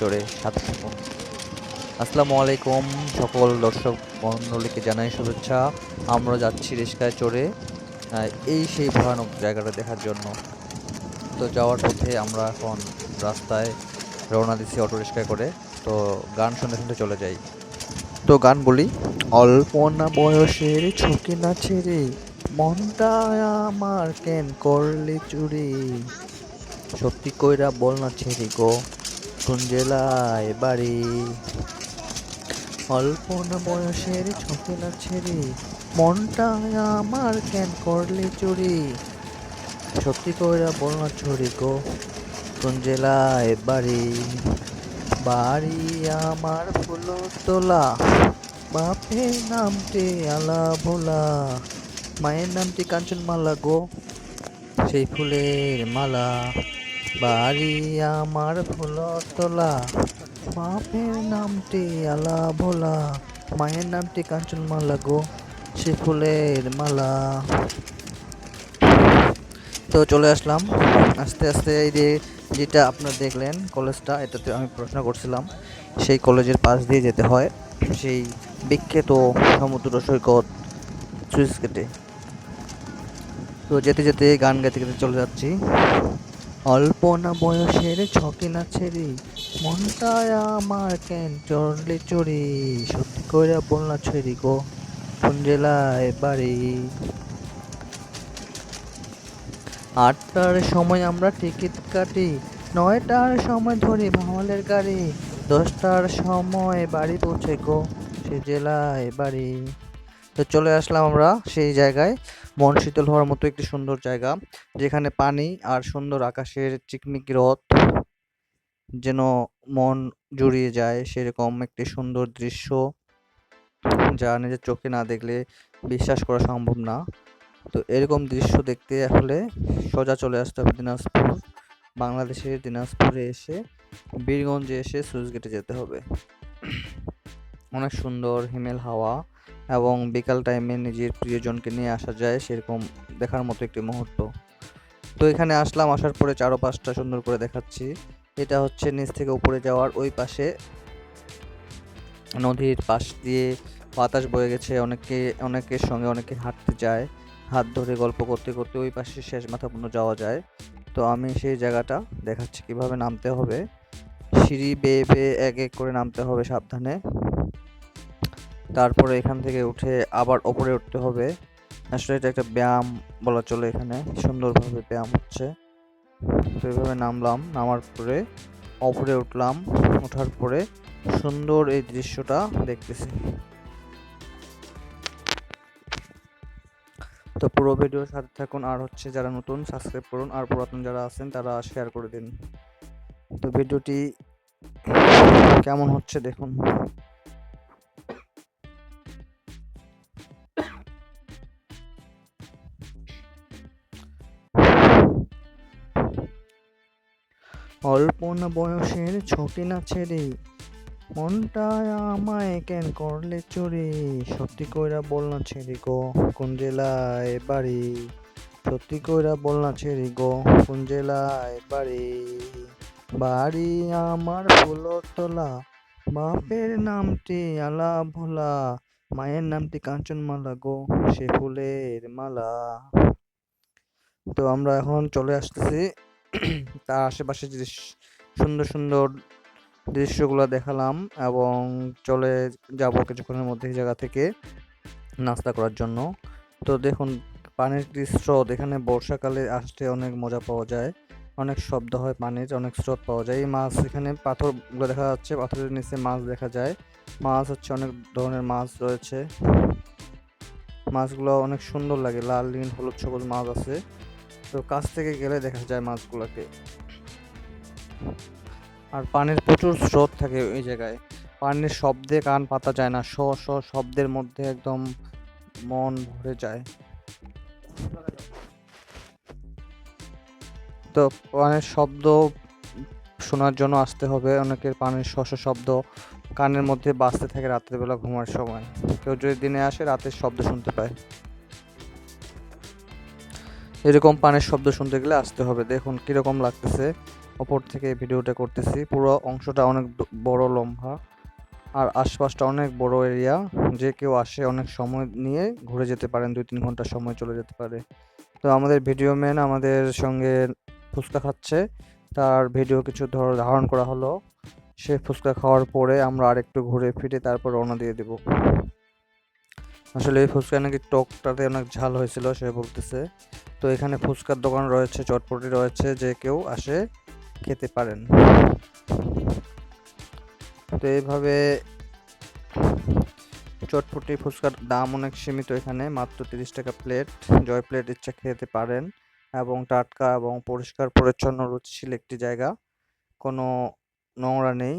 চড়ে সাথে আসসালামু আলাইকুম সকল দর্শক মণ্ডলীকে জানাই শুভেচ্ছা। আমরা যাচ্ছি রিস্কায় চড়ে এই সেই ভয়ানক জায়গাটা দেখার জন্য। তো যাওয়ার পথে আমরা এখন রাস্তায় রওনা দিচ্ছি অটো রিক্সায় করে। তো গান শুনতে শুনতে চলে যাই। তো গান বলি, অল্প না বয়সের ছুকি না ছেড়ে মনটা আমার কেন করলে চুরি? সত্যি কইরা বল না ছেড়ে গো। কোন জেলায় বাড়ি। অল্প না বয়সের ছুকি না ছেড়ে মনটা আমার কেন করলে চুরি সত্যি কইরা বল না ছড়ি গো, কোন জেলায় বাড়ি? বাড়ি আমার ফুলো তোলা বাপের নামটি আলা ভোলা। মায়ের নামটি কাঞ্চনমালা গো, সেই ফুলের মালা। বাড়ি আমার ফুলো তোলা। বাপের নামটি আলা ভোলা, মায়ের নামটি কাঞ্চনমালা গো, সে ফুলের মালা। তো চলে আসলাম, আস্তে আস্তে এই যে যেটা আপনারা দেখলেন কলেজটা, এটাতে আমি প্রশ্ন করছিলাম, সেই কলেজের পাশ দিয়ে যেতে হয়, সেই বিখ্যাত সমুদ্র সৈকত সুইচ গেটে। তো যেতে যেতে গান গাইতে গাইতে চলে যাচ্ছি। অল্প না বয়সের ছকে না ছেড়ে মনটা আমার কেন চড়লে চড়ি? সত্যি করে বল না ছেড়ি গো, কোন জেলায় বাড়ি? আটটার সময় আমরা টিকিট কাটি, নয়টার সময় ধরি মহলের গাড়ি, দশটার সময় বাড়ি পৌঁছে গো, সে জেলায় বাড়ি। তো চলে আসলাম আমরা সেই জায়গায়। মন শীতল হওয়ার মতো একটি সুন্দর জায়গা, যেখানে পানি আর সুন্দর আকাশের চিকমিক রথ যেন মন জুড়িয়ে যায়, সেরকম একটি সুন্দর দৃশ্য যা নিজের চোখে না দেখলে বিশ্বাস করা সম্ভব না। তো এরকম দৃশ্য দেখতে হলে সোজা চলে আসতে হবে দিনাজপুর, বাংলাদেশের দিনাজপুরে এসে বীরগঞ্জে এসে সুইচ গেটে যেতে হবে। অনেক সুন্দর হিমেল হাওয়া এবং বিকাল টাইমে নিজের প্রিয়জনকে নিয়ে আসা যায় সেরকম দেখার মতো একটি মুহূর্ত। তো এখানে আসলাম, আসার পরে চারো পাঁচটা সুন্দর করে দেখাচ্ছি। এটা হচ্ছে নিচ থেকে উপরে যাওয়ার ওই পাশে। নদীর পাশ দিয়ে বাতাস বয়ে গেছে, অনেকে, অনেকের সঙ্গে অনেকে হাঁটতে যায়। হাত ধরে গল্প করতে করতে ওই পাশে শেষ মাথা পর্যন্ত যাওয়া যায়। তো আমি সেই জায়গাটা দেখাচ্ছি কীভাবে নামতে হবে। সিঁড়ি বেয়ে বেয়ে এক এক করে নামতে হবে সাবধানে। তারপরে এখান থেকে উঠে আবার ওপরে উঠতে হবে। আসলে এটা একটা ব্যায়াম বলা চলে এখানে, সুন্দরভাবে ব্যায়াম হচ্ছে। তো এইভাবে নামলাম, নামার পরে ওপরে উঠলাম, ওঠার পরে সুন্দর এই দৃশ্যটা দেখতেছি। তো পুরো ভিডিওর সাথে থাকুন, আর হচ্ছে যারা নতুন সাবস্ক্রাইব করুন, আর পুরাতন যারা আছেন, তারা শেয়ার করে দিন। তো ভিডিওটি কেমন হচ্ছে দেখুন। অল্প না বয়সের ছোটি না ছেড়ে, মনটা আমায় কেন করলে চুরি সত্যি কইরা বল না ছেড়ে গো, কোন জেলায় বাড়ি? সত্যি কইরা বল না ছেড়ে গো, কোন জেলায় বাড়ি? বাড়ি আমার ফুলতলা বাপের নামটি আলা ভোলা, মায়ের নামটি কাঞ্চনমালা গো, সে ফুলের মালা। তো আমরা এখন চলে আসতেছি তার আশেপাশে যে সুন্দর সুন্দর দৃশ্যগুলো দেখালাম এবং চলে যাব কিছুক্ষণের মধ্যে জায়গা থেকে নাস্তা করার জন্য। তো দেখুন, পানির স্রোত, এখানে বর্ষাকালে আসতে অনেক মজা পাওয়া যায়। অনেক শব্দ হয় পানির, অনেক স্রোত পাওয়া যায়। এই মাছ, এখানে পাথরগুলো দেখা যাচ্ছে, পাথরের নিচে মাছ দেখা যায়। মাছ হচ্ছে অনেক ধরনের মাছ রয়েছে। মাছগুলো অনেক সুন্দর লাগে, লাল, নীল, হলুদ, সবুজ মাছ আছে। তো কাছ থেকে গেলে দেখা যায় মাছগুলোকে। আর পানির প্রচুর স্রোত থাকে ওই জায়গায়। পানির শব্দে কান পাতা যায় না শ শ শব্দের মধ্যে একদম মন ভরে যায়। তো পানির শব্দ শোনার জন্য আসতে হবে, অনেকের পানির শ শ শব্দ কানের মধ্যে বাঁচতে থাকে রাতের বেলা ঘুমার সময়। কেউ যদি দিনে আসে, রাতের শব্দ শুনতে পায়। এরকম পানির শব্দ শুনতে গেলে আসতে হবে। দেখুন কীরকম লাগতেছে। ওপর থেকে ভিডিওটা করতেছি। পুরো অংশটা অনেক বড়, লম্বা। আর আশপাশটা অনেক বড় এরিয়া। যে কেউ আসে অনেক সময় নিয়ে ঘুরে যেতে পারেন, দুই তিন ঘণ্টা সময় চলে যেতে পারে। তো আমাদের ভিডিও ম্যান আমাদের সঙ্গে ফুচকা খাচ্ছে। তার ভিডিও কিছু ধর, ধারণ করা হলো। সে ফুচকা খাওয়ার পরে আমরা আরেকটু ঘুরে ফিরে তারপর রওনা দিয়ে দেব। আসলে এই ফুচকা নাকি টকটাতে অনেক ঝাল হয়েছিল, সে বলতেছে। তো এখানে ফুচকার দোকান রয়েছে, চটপটি রয়েছে, যে কেউ আসে খেতে পারেন। তো এইভাবে চটপটি, ফুচকার দাম অনেক সীমিত এখানে, মাত্র তিরিশ টাকা প্লেট জয় প্লেট ইচ্ছা খেতে পারেন এবং টাটকা এবং পরিষ্কার, পরিচ্ছন্ন, রুচিশীল একটি জায়গা। কোনো নোংরা নেই,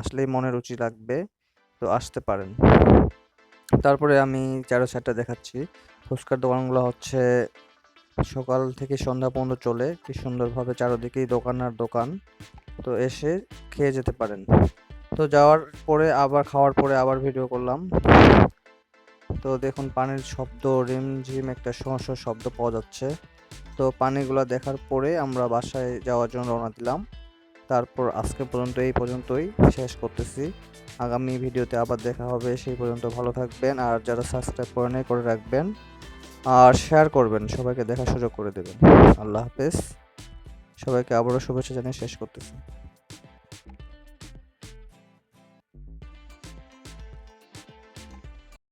আসলেই মনে রুচি লাগবে, তো আসতে পারেন। তারপরে আমি চারো সাইডটা দেখাচ্ছি। ফুচকার দোকানগুলো হচ্ছে সকাল থেকে সন্ধ্যা পর্যন্ত চলে। কি সুন্দরভাবে চারোদিকেই দোকান আর দোকান। তো এসে খেয়ে যেতে পারেন। তো যাওয়ার পরে আবার, খাওয়ার পরে আবার ভিডিও করলাম। তো দেখুন পানির শব্দ রিমঝিম একটা সমস্য শব্দ পাওয়া যাচ্ছে। তো পানিগুলো দেখার পরে আমরা বাসায় যাওয়ার জন্য রওনা দিলাম। তারপর আজকে পর্যন্ত, এই পর্যন্তই শেষ করতেছি। আগামী ভিডিওতে আবার দেখা হবে। সেই পর্যন্ত ভালো থাকবেন। আর যারা সাবস্ক্রাইব করে নেই করে রাখবেন। আর শেয়ার করবেন, সবাইকে দেখার সুযোগ করে দেবেন। আল্লাহ হাফেজ। সবাইকে আবারও শুভেচ্ছা জানিয়ে শেষ করতেছি।